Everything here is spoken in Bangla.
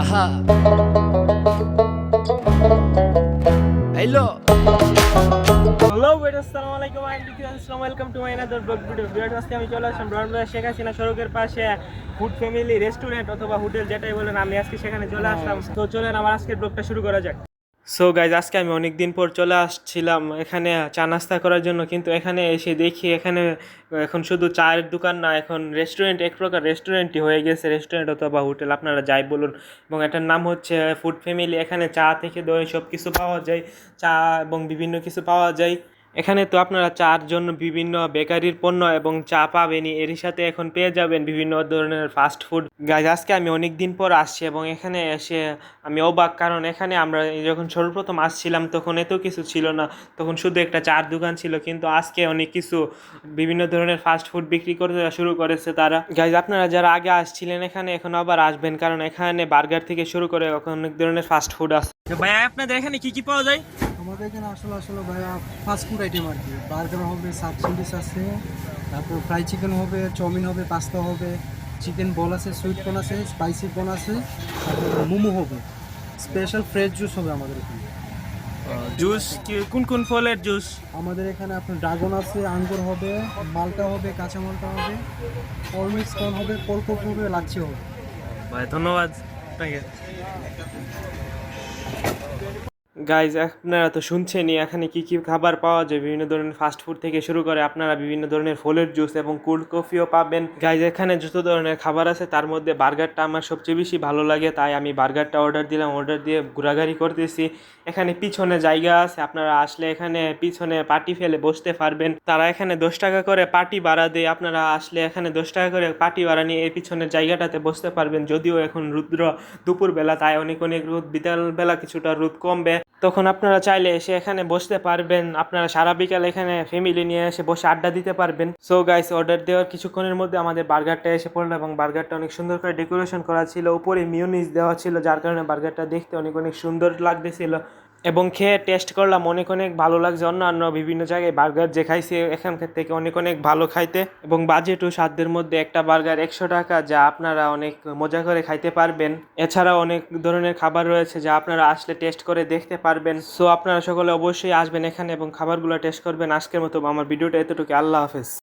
Aha. Hello. হ্যালো বেট আসসালামু আলাইকুম I welcome to my another আমি চলে আসলাম ব্রাউন বাজার শেখ সড়কের পাশে ফুড ফ্যামিলি রেস্টুরেন্ট অথবা হোটেল যেটাই বলেন, আমি আজকে সেখানে চলে আসলাম তো চলেন, আমার আজকের ব্লগটা শুরু করা যাক সো গাইজ আজকে আমি অনেক দিন পর চলে আসছিলাম এখানে চা নাস্তা করার জন্য, কিন্তু এখানে এসে দেখি এখানে এখন শুধু চায়ের দোকান না, এখন রেস্টুরেন্ট এক প্রকার রেস্টুরেন্টই হয়ে গেছে রেস্টুরেন্ট অথবা হোটেল, আপনারা যাই বলুন। এবং এটার নাম হচ্ছে ফুড ফ্যামিলি এখানে চা থেকে দই সব কিছু পাওয়া যায়, চা এবং বিভিন্ন কিছু পাওয়া যায়। এখানে তো আপনারা চার জন্য বিভিন্ন বেকারির পণ্য এবং চা পাবেনই। এর সাথে এখন পেয়ে যাবেন বিভিন্ন ধরনের ফাস্ট ফুড গাইজ আজকে আমি অনেক দিন পর আসছি এবং এখানে এসে আমি অবাক কারণ এখানে আমরা যখন সর্বপ্রথম আসছিলাম তখন এত কিছু ছিল না। তখন শুধু একটা চার দোকান ছিল, কিন্তু আজকে অনেক কিছু বিভিন্ন ধরনের ফাস্ট ফুড বিক্রি করতে শুরু করেছে তারা। গাইজ আপনারা যারা আগে আসছিলেন এখানে এখন আবার আসবেন, কারণ এখানে বার্গার থেকে শুরু করে অনেক ধরনের ফাস্ট ফুড আছে। ভাইয়া আপনাদের এখানে কি কি পাওয়া যায়? আমাদের এখানে আসলে আসলে ভাইয়া ফাস্ট ফুড আইটেম আর কি। বার্গার হবে সাব স্যান্ডউইচ আছে তারপর ফ্রাই চিকেন হবে চাউমিন হবে পাস্তা হবে চিকেন বল আছে সুইট কর্ন আছে স্পাইসি কর্ন আছে তারপর মোমো হবে। স্পেশাল ফ্রেশ জুস হবে আমাদের এখানে। জুস কোন কোন ফলের জুস আমাদের এখানে আপনার ড্রাগন আছে আঙ্গুর হবে মালটা হবে কাঁচা মালটা হবে অলমিক্স কর্ন হবে কোলকোপ হবে লাচ্ছি হবে। ভাই ধন্যবাদ। আপনাকে গাইজ আপনারা তো শুনছেনই, এখানে কি কি খাবার পাওয়া যায়? বিভিন্ন ধরনের ফাস্ট ফুড থেকে শুরু করে আপনারা বিভিন্ন ধরনের ফলের জুস এবং কোল্ড কফিও পাবেন। গাইজ এখানে যত ধরনের খাবার আছে, তার মধ্যে বার্গারটা আমার সবচেয়ে বেশি ভালো লাগে, তাই আমি বার্গারটা অর্ডার দিলাম অর্ডার দিয়ে ঘোরাঘুরি করতেছি। এখানে পিছনে জায়গা আছে, আপনারা আসলে এখানে পিছনে পার্টি ফেলে বসতে পারবেন। তারা এখানে দশ টাকা করে পার্টি ভাড়া দেয়, আপনারা আসলে এখানে দশ টাকা করে পার্টি ভাড়া নিয়ে এই পিছনের জায়গাটাতে বসতে পারবেন। যদিও এখন রুদ্র দুপুরবেলা, তাই অনেক অনেক রোদ, বিকালবেলা কিছুটা রোদ কমবে। তখন আপনারা চাইলে এসে এখানে বসতে পারবেন। আপনারা সারা বিকাল এখানে ফ্যামিলি নিয়ে এসে বসে আড্ডা দিতে পারবেন। সো গাইস অর্ডার দেওয়ার কিছুক্ষণের মধ্যে আমাদের বার্গারটা এসে পড়ল এবং বার্গারটা অনেক সুন্দর করে ডেকোরেশন করা ছিল। উপরে মিউনিস দেওয়া ছিল, যার কারণে বার্গারটা দেখতে অনেক অনেক সুন্দর লাগতেছিল। এবং খেয়ে টেস্ট করলাম, অনেক অনেক ভালো লাগছে। অন্যান্য বিভিন্ন জায়গায় বার্গার যে খাইছে, এখানকার থেকে অনেক অনেক ভালো খাইতে। এবং বাজেটও সাধ্যের মধ্যে একটা বার্গার একশো টাকা যা আপনারা অনেক মজা করে খাইতে পারবেন। এছাড়াও অনেক ধরনের খাবার রয়েছে যা আপনারা আসলে টেস্ট করে দেখতে পারবেন। সো আপনারা সকলে অবশ্যই আসবেন এখানে এবং খাবারগুলো টেস্ট করবেন। আজকের মতো আমার ভিডিওটা এতটুকু। আল্লাহ হাফেজ।